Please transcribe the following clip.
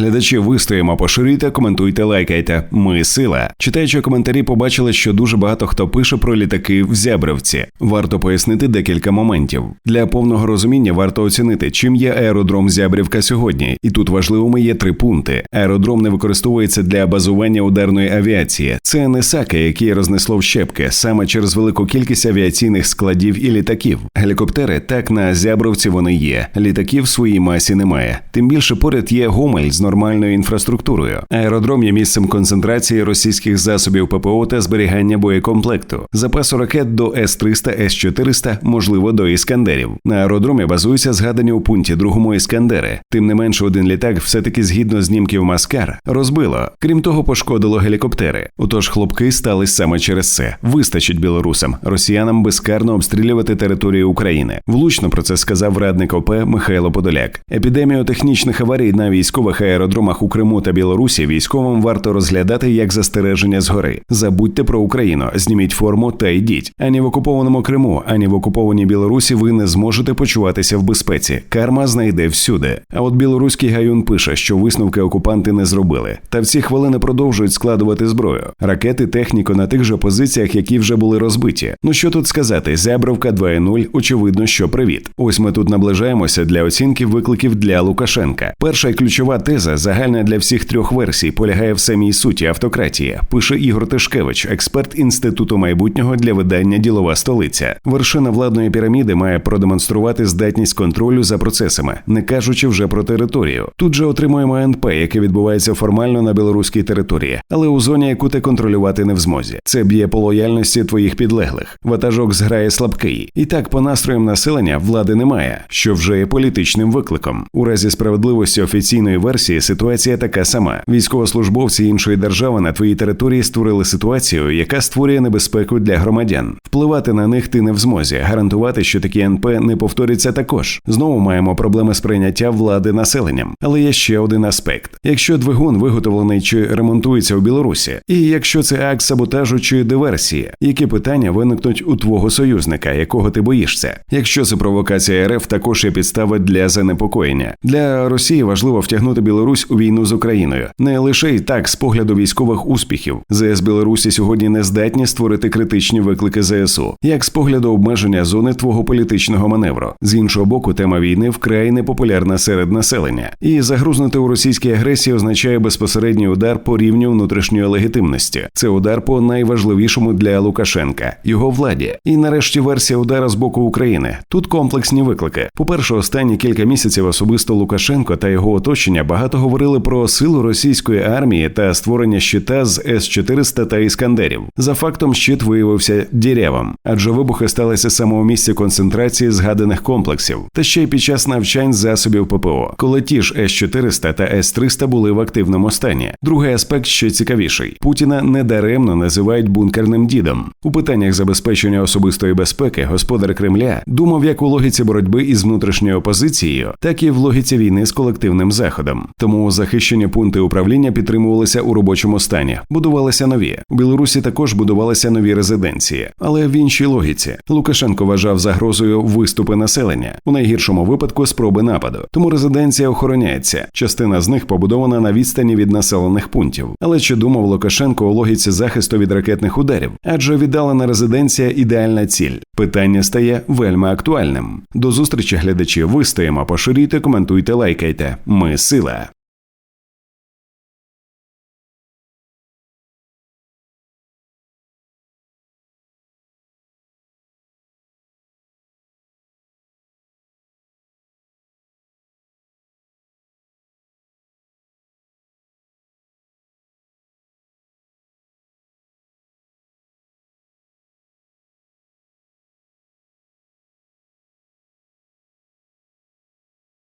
Глядачі вистоїмо, поширюйте, коментуйте, лайкайте. Ми сила. Читаючи коментарі, побачили, що дуже багато хто пише про літаки в Зябревці. Варто пояснити декілька моментів. Для повного розуміння варто оцінити, чим є аеродром Зябрівка сьогодні. І тут важливими є три пункти. Аеродром не використовується для базування ударної авіації. Це не саки, які рознесло в щепки, саме через велику кількість авіаційних складів і літаків. Гелікоптери так на Зябровці вони є. Літаків в своїй масі немає. Тим більше поряд є Гомель з нормальною інфраструктурою. Аеродром є місцем концентрації російських засобів ППО та зберігання боєкомплекту. Запасу ракет до С-300, С-400, можливо, до іскандерів. На аеродромі базуються згадані у пункті другому іскандери. Тим не менше, один літак, все-таки згідно знімків Маскар, розбило. Крім того, пошкодило гелікоптери. Отож, хлопки стались саме через це. Вистачить білорусам, росіянам безкарно обстрілювати територію України. Влучно про це сказав радник ОП Михайло Подоляк. Епідемію технічних аварій на військових аеродромах у Криму та Білорусі військовим варто розглядати як застереження згори. Забудьте про Україну, зніміть форму та йдіть. Ані в окупованому Криму, ані в окупованій Білорусі ви не зможете почуватися в безпеці. Карма знайде всюди. А от білоруський гаюн пише, що висновки окупанти не зробили. Та в ці хвилини продовжують складувати зброю. Ракети, техніку на тих же позиціях, які вже були розбиті. Ну що тут сказати? Зябровка 2.0, очевидно, що привіт. Ось ми тут наближаємося для оцінки викликів для Лукашенка. Перша і ключова теза, загальна для всіх трьох версій, полягає в самій суті автократії. Пише Ігор Тишкевич, експерт інституту майбутнього для видання Ділова столиця. Вершина владної піраміди має продемонструвати здатність контролю за процесами, не кажучи вже про територію. Тут же отримуємо НП, яке відбувається формально на білоруській території, але у зоні, яку ти контролювати не в змозі. Це б'є по лояльності твоїх підлеглих. Ватажок зграє слабкий. І так, по настроям населення влади немає, що вже є політичним викликом. У разі справедливості офіційної версії ситуація така сама. Військовослужбовці іншої держави на твоїй території створили ситуацію, яка створює небезпеку для громадян. Впливати на них ти не в змозі, гарантувати, що такі НП не повторяться також. Знову маємо проблеми з прийняття влади населенням. Але є ще один аспект: якщо двигун виготовлений чи ремонтується у Білорусі, і якщо це акт саботажу чи диверсії, які питання виникнуть у твого союзника, якого ти боїшся? Якщо це провокація РФ, також є підстава для занепокоєння. Для Росії важливо втягнути Білорусь у війну з Україною, не лише й так з погляду військових успіхів. ЗС Білорусі сьогодні не здатні створити критичні виклики ЗСУ, як з погляду обмеження зони твого політичного маневру. З іншого боку, тема війни вкрай непопулярна серед населення, і загрузнути у російській агресії означає безпосередній удар по рівню внутрішньої легітимності. Це удар по найважливішому для Лукашенка, його владі. І нарешті версія удара з боку України. Тут комплексні виклики. По перше, останні кілька місяців особисто Лукашенко та його оточення багато говорили про силу російської армії та створення щита з С-400 та іскандерів. За фактом, щит виявився дірявим, адже вибухи сталися саме у місці концентрації згаданих комплексів, та ще й під час навчань засобів ППО, коли ті ж С-400 та С-300 були в активному стані. Другий аспект ще цікавіший: Путіна недаремно називають бункерним дідом. У питаннях забезпечення особистої безпеки господар Кремля думав як у логіці боротьби із внутрішньою опозицією, так і в логіці війни з колективним заходом. Тому захищені пункти управління підтримувалися у робочому стані, будувалися нові. У Білорусі також будувалися нові резиденції, але в іншій логіці Лукашенко вважав загрозою виступи населення у найгіршому випадку спроби нападу. Тому резиденція охороняється. Частина з них побудована на відстані від населених пунктів. Але чи думав Лукашенко у логіці захисту від ракетних ударів? Адже віддалена резиденція ідеальна ціль. Питання стає вельми актуальним. До зустрічі, глядачі. Вистоїмо, поширюйте, коментуйте, лайкайте. Ми сила.